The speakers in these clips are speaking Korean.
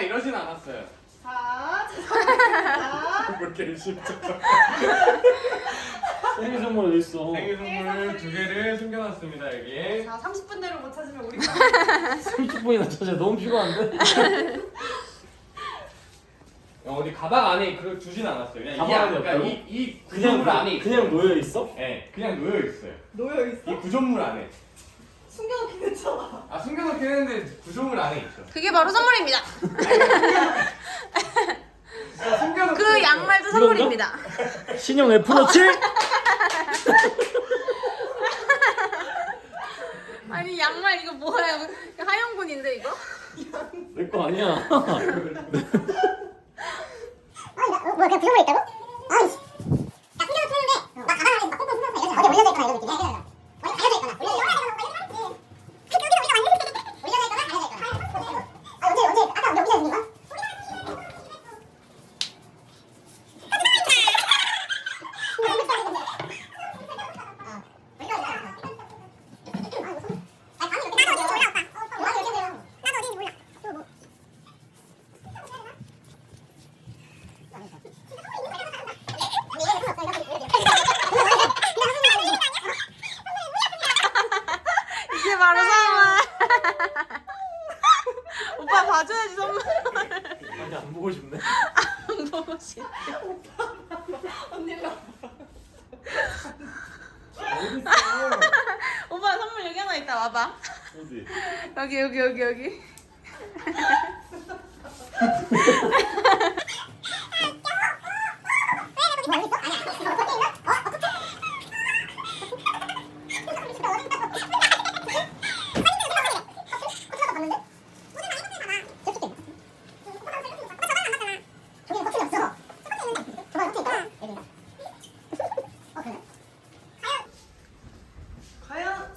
안에 두거나 이러진 않았어요. 자. 그렇게 진짜. 생일 선물 어디 있어? 생일 선물 두 개를 숨겨놨습니다 여기. 자, 30분 내로 못 찾으면 우리 거. 30분이나 찾아 너무 피곤한데? 어, 어디 가방 안에 그 두진 않았어요. 그냥 가방 안- 안에 그러니까 없다고? 이, 이 그냥 구조물 안에 있어요. 그냥 놓여 있어? 네, 그냥 놓여 있어요. 놓여 있어? 이 구조물 안에. 숨겨놓긴 했잖아. 아 숨겨놓긴 했는데 구조물 안에 있죠. 그게 바로 선물입니다. 아, 숨겨놓긴 그. 양말도? 선물입니다. 신형 F너치? 아니 양말 이거 뭐야? 하영군인데 이거? 내 거 아니야. 아니 나 어, 뭐야 그냥 부정을 있다고? 아이씨 나 숨겨놓고 했는데 나 가방 안에 막 꽁꽁 숨겨서 이러지 어디 올려져 있거나 이런 느낌이 해야 가려져 있거나 올려져 있거나 올려져 있거나 가려져 있거나 아 언제 언제 아까 몇 분이나 있는 거야? 아니 방이 이렇게 나도 어디 몰라 오빠 나도 어디 몰라 나도 어디 몰라 또뭐 이게 바로 선물. 오빠 봐줘야지 선물. 아니 안 보고 싶네. 너무 싫어. 언니랑 오빠 선물 여기 하나 있다 와봐. 어디? 여기 여기 여기 여기. 과연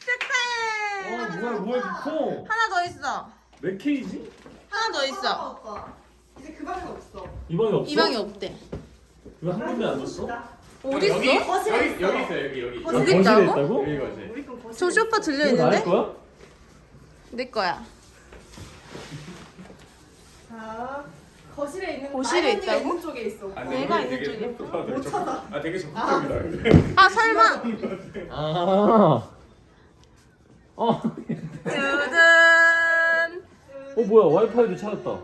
축하해. 어 뭐야 뭐야 이렇게 커? 하나 더 있어. 몇 K지? 하나 더 있어. 오빠. 이제 그 방에 없어. 이 방에 없어? 이 방에 없대. 왜 한 군데 안 줬어? 어디 여기, 있어? 거실에 여기, 있어. 여기 있어요 여기 여기. 어디 거실에 있다고? 있다고? 여기 거지. 우리 건 거실. 저 이거 나의 있는데? 거야? 내 거야. 자, 거실에 있는 거실에 언니가 있다고? 있는 쪽에 있어. 아, 내가 되게 있는 쪽에 생각보다 되게 못 적- 찾아. 아 되게 적극적이다. 근데. 아 설마. 아. 어. 두둔. 어 뭐야 와이파이도 찾았다.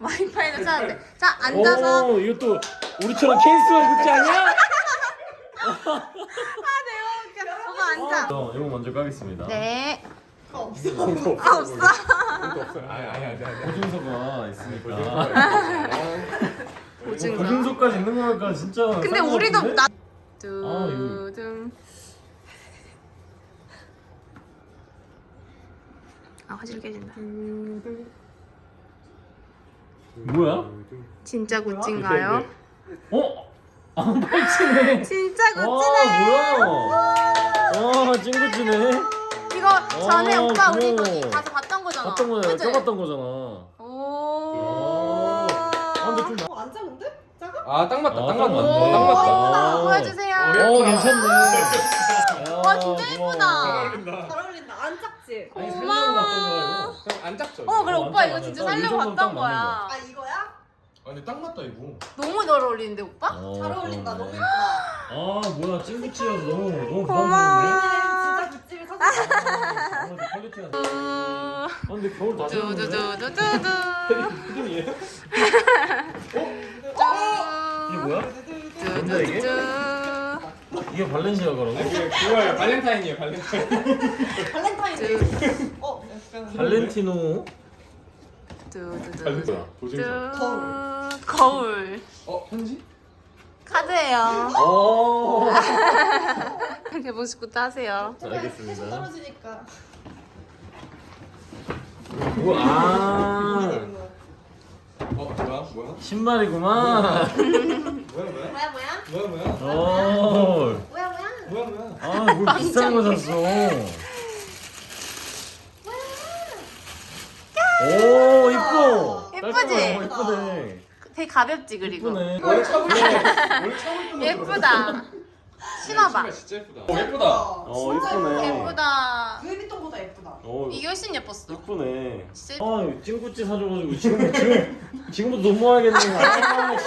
와이파이도 찾았대. 자 앉아서. 오 이것도 우리처럼 케이스만? 아 내가 오빠 앉아. 어, 이거 먼저 까겠습니다. 네. 아 없어. 없어요. 아니 아니 아니 아니. 보증서가 있으니까. 보증서. 보증서까지 있는 거니까 진짜. 근데 우리도? 나. 이거. 두둔. 아 화질 깨진다. 뭐야? 진짜 굿즈인가요? 어? 안 팔찌네. 진짜 와 굿즈네. 뭐야? 와 찐굿즈네. 이거 전에 어, 오빠 우리 고마워. 거기 가서 봤던 거잖아. 봤던 거잖아. 그치? 껴봤던 거잖아. 오. 아, 근데 좀 나- 어, 안 작은데? 작아? 아딱 맞다. 아, 딱딱 맞다. 딱 맞다. 아. 보여주세요. 어 괜찮네. 와, 진짜 예쁘다. 잘 어울린다. 안 작지? 고마워. 그럼 안 작죠? 어 그래 어, 오빠 이거. 진짜 살려고 봤던 거야. 아 이거야? 아 근데 딱 맞다 이거. 너무 잘 어울리는데 오빠? 이거. 잘 어울린다. 너무 예쁘다. 아 뭐야 찐굿즈여서 너무 너무 고마워. 부담스럽네. 진짜 굿즈를 찾았어. 아, 근데 퀄리티가. 아 근데 겨울 다 졌는데. 두두두두두두. 이게 두. 뭐야? 뭔데 이게? 두두두두. 이게 발렌시아가라고? 그거예요. 발렌타인이에요. 발렌타인. 발렌타인데이. 어, 약간. 발렌티노. 두두두두. 도증 거울. 어 편지? 카드예요. 오. 개봉식부터 하세요. 자, 해서 알겠습니다. 떨어지니까. 우와. 아. 어 뭐야 뭐야? 신발이구만. 뭐야 뭐야? 뭐야 뭐야? 뭐야 뭐야? 오. 뭐야 뭐야? 뭐야 뭐야? 아, 뭘 비싼 거 샀어. 오 이뻐. 예쁘지? 깔끔하고 이쁘네. 되게 가볍지 그리고. 이쁘네. 원래 차고 원래 차고 예쁘다. 신어봐. 진짜 예쁘다. 오 예쁘다. 어 이쁘네. 예쁘다. 루이비통보다 예쁘다. 어 이게 훨씬 예뻤어. 이쁘네. 진짜 아 찡구찌 사줘가지고 지금 지금 지금부터 너무하겠네. 아, 씨.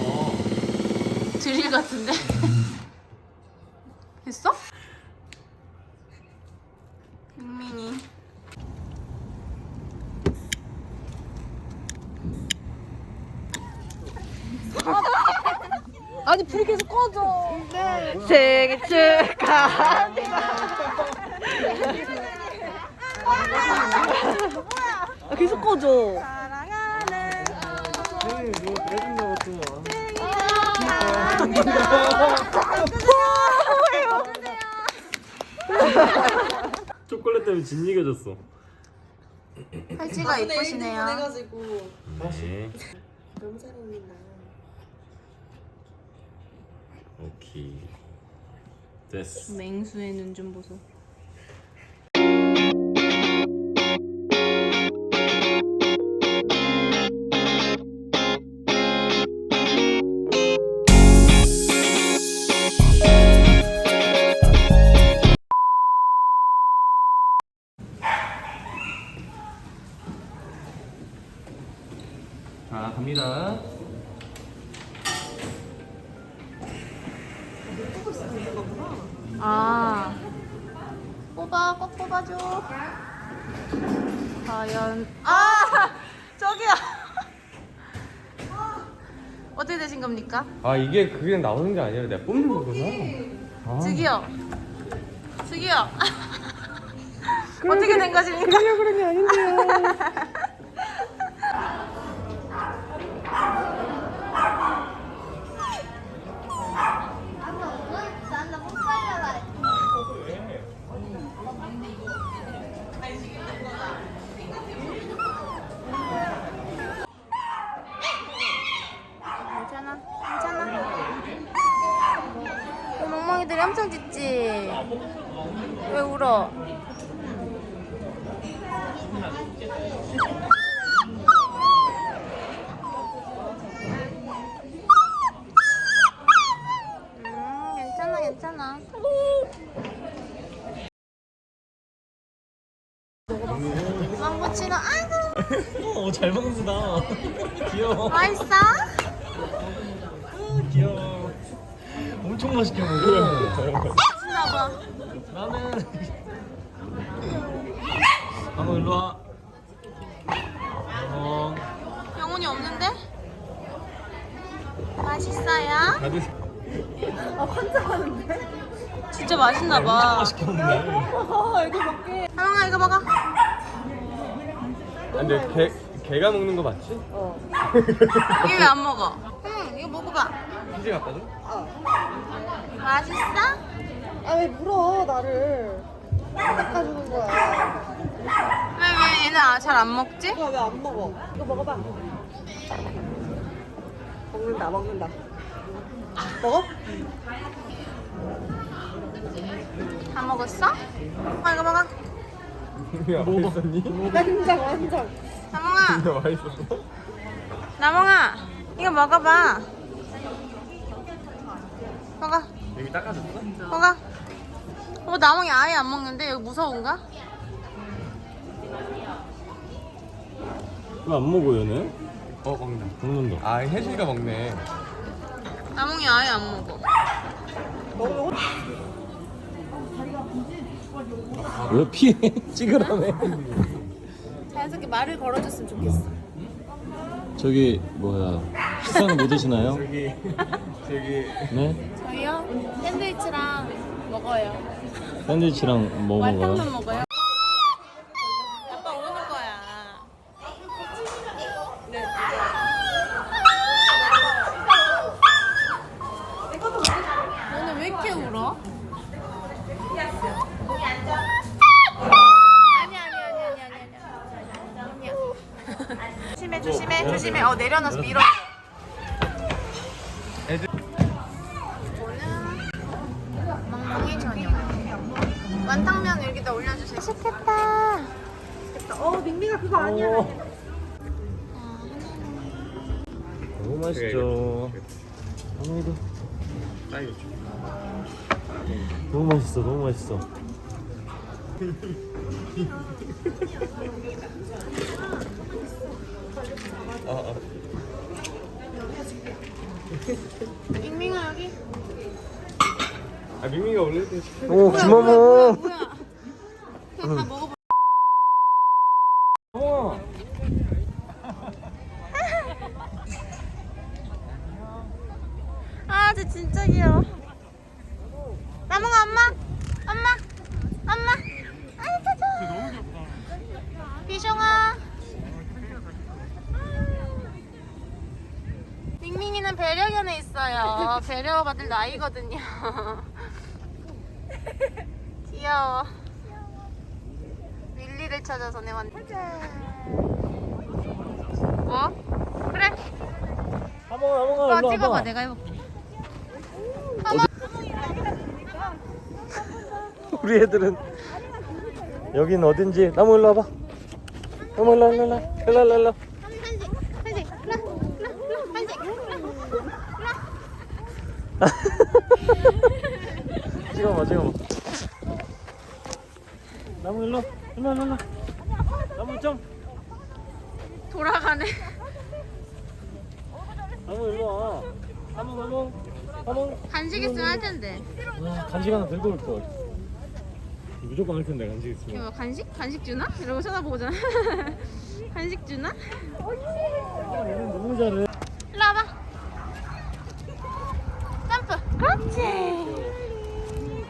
어. 드릴 같은데? 됐어? 윤민이. 아니 불이 계속 꺼져. 생일 축하합니다. 아, 계속 꺼져. 네, 뭐 또. 초콜릿 때문에 진이겨졌어. 팔찌가 예쁘시네요. 해가지고 네. 너무 잘 어울린다. 오케이. 됐어. 맹수의 눈 좀 보소. 어떻게 되신 겁니까? 아 이게 그냥 나오는 게 아니라 내가 뽑는 거구나. 아. 저기요. 저기요. 어떻게 된 것입니까? 그러려 그런 게 아닌데요. 어, 멍멍이들이 엄청 짖지? 왜 울어? 음, 괜찮아, 괜찮아. 망고치노, 아이고, 어, 잘 먹는다. 귀여워. 맛있어? 귀여워. 엄청 맛있게 먹어. 신나봐. 나는. 한번 일로 와. 어. 영혼이 없는데? 맛있어요? 다들 진짜 맛있나 엄청 봐. 맛있게 먹네. 하영아 이거 먹어. 근데 개 개가 먹는 거 맞지? 이게 왜안 먹어? 응, 이거 먹어봐. 희지 갖다 줘? 맛있어? 아 왜 물어 나를? 닦아주는 거야. 왜, 왜 얘는 아, 잘안 먹지? 이거 왜 안 먹어? 이거 먹어봐. 먹는다 먹는다. 먹어? 다 먹었어? 어, 이거 먹어. 야 맛있었니? 완장 완장. 나몽아, 야 맛있었어? 나몽아, 이거 먹어봐. 먹어, 여기 닦아줬어? 먹어. 어, 나몽이 아예 안 먹는데 여기 무서운가? 왜 안 먹어 얘네? 어 먹는다. 먹는다. 아 혜진이가 먹네. 나몽이 아예 안 먹어. 왜 피해? 찍으라네. 자연스럽게 말을 걸어줬으면 좋겠어. 저기 뭐야 식사는 못 드시나요? 저기 저기 네? 샌드위치랑 먹어요. 샌드위치랑 뭐 먹어요? 먹어요. 아빠 오는 거야. 너는 왜 이렇게 울어? 아니 아니 아니 아니 아니 아니 아니야. 조심해 조심해 조심해. 어 내려놔서 밀어. 애들 맛있겠다. 어 밍밍아 그거 아니야. 너무 맛있죠. 아무래도 딸기 좀. 너무 맛있어, 너무 맛있어. 아, 아. 밍밍아 여기. 아 미미가 원래. 오, 김어머. 뭐야? 다. 어머. 아, 쟤 진짜 귀여워. 나몽아 엄마, 엄마, 엄마. 아이 짜자. 비숑아. 밍밍이는 배려견에 있어요. 배려받을 나이거든요. 귀여워. 윌리를 찾아서 내 왔. 뭐? 그래. 아몽아, 오빠 일로 찍어봐. 내가 해볼게 우리 애들은 여긴 어딘지 나무 일로 와봐. 나무 일로 일로 일로 일로 일로 일로 찍어봐, 찍어봐. 나무 일로. 나무 좀. 돌아가네 나무 일로 와. 나무 나무 나무. 간식 있으면 할 텐데 와, 간식 하나 들고 올 걸. 무조건 할 텐데 간식 있으면. 이거 간식? 간식 주나? 이러고 쳐다보잖아 간식 주나? 얘는 너무 잘해. 일로 와봐 점프 그렇지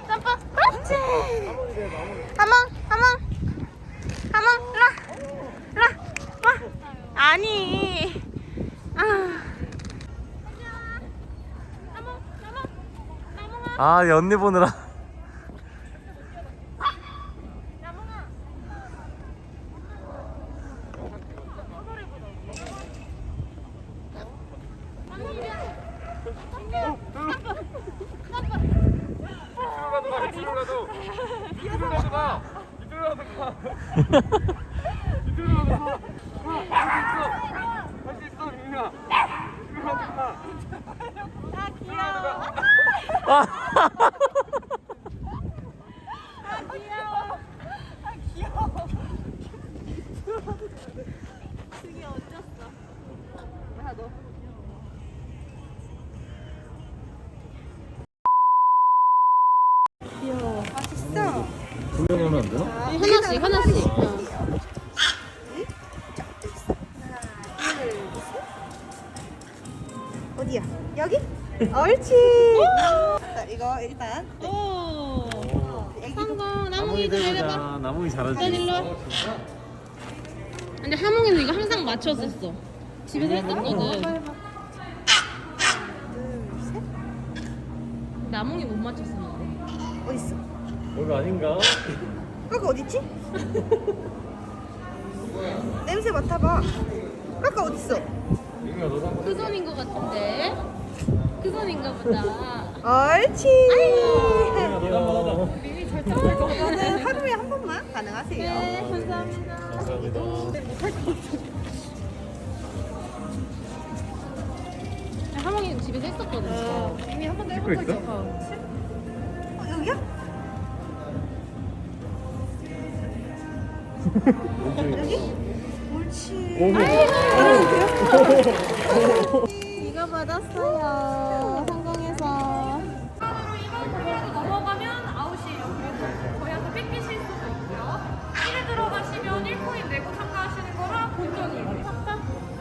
점프 그렇지 하몽 하몽 하몽 일로 와 일로 와 와. 아니 아 아, 얘 언니 보느라. 일단 오 성공 나무이 나무이 내려봐. 나무이 잘하지. 일로 와 근데 하몽이는 이거 항상 맞췄었어 집에서 했었거든 나몽이 못 맞췄었는데 어디 있어? 여기 아닌가? 까까 어디 있지? 냄새 맡아봐. 까까 어디 있어? 미미가 너도 한번 그 손인 것 같은데 그 손인가 보다 옳지. 이거는 하루에 한 번만 가능하세요. 네 감사합니다 감사합니다. 하몽이는 집에서 했었거든 어, 이미 한 번도 해본 적 있어? 있어. 어, 여기야? 여기? 옳지. 이거 받았어요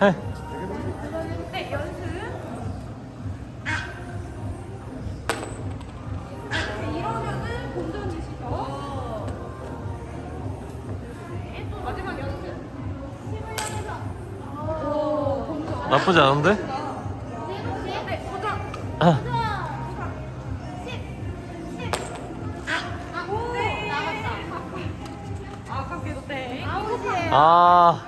해. 네, 연습. 네, 이러면은 본전이시죠. 네, 본전. 나쁘지 않은데? 아. 네. 나갔다. 아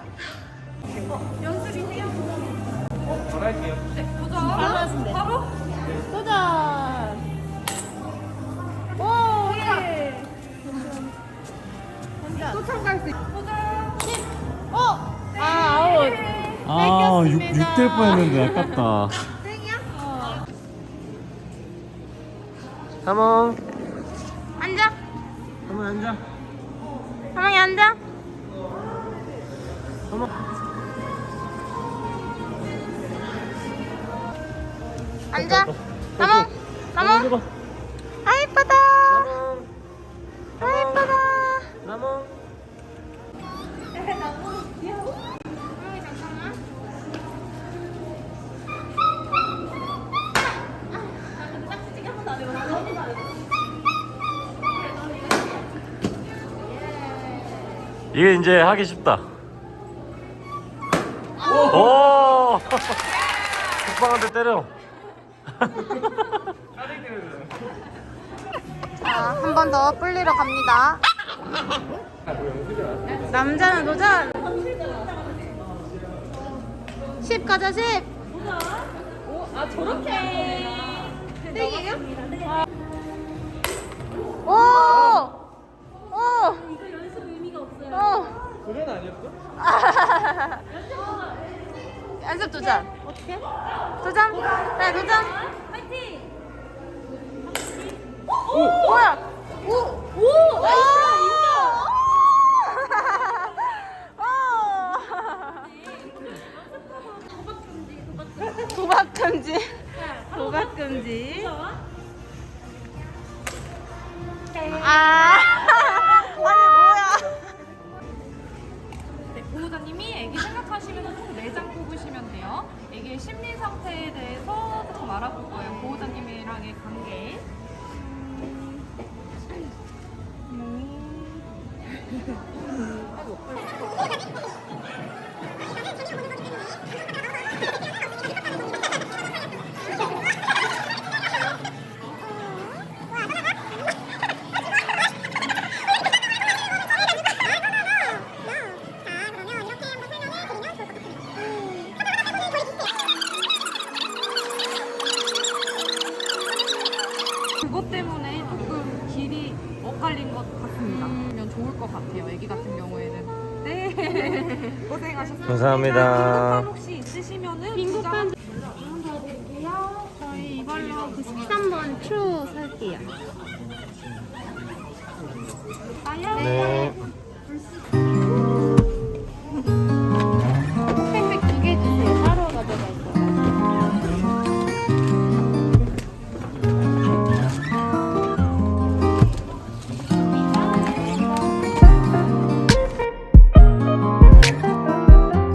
될 뻔했는데 아깝다. 사몽, 앉아. 사몽 앉아. 사몽이 앉아. 사몽. 앉아. 사몽. 사몽. 이게 이제 하기 쉽다. 오! 국방한테 때려. 자, 한 번더 뿔리러 갑니다. 남자는 도전. 10 가자 10. 아 저렇게. 오! 오! 이거 연습 의미가 없어요. 그건 아니었어? 연습 도전. 어떻게? 도전. 네, 도전. 파이팅. 오! 뭐야? 오! 오! 나이스! 인정! 도박 금지. 도박 금지. 아! 보호자님이 애기 생각하시면서 총 4장 뽑으시면 돼요. 애기의 심리 상태에 대해서 같습니다. 그러면 좋을 것 같아요. 애기 같은 경우에는. 네. 고생하셨습니다. 감사합니다. 혹시 있으시면은 빈급한 저희 이걸로 그 13번 추 살게요. 네.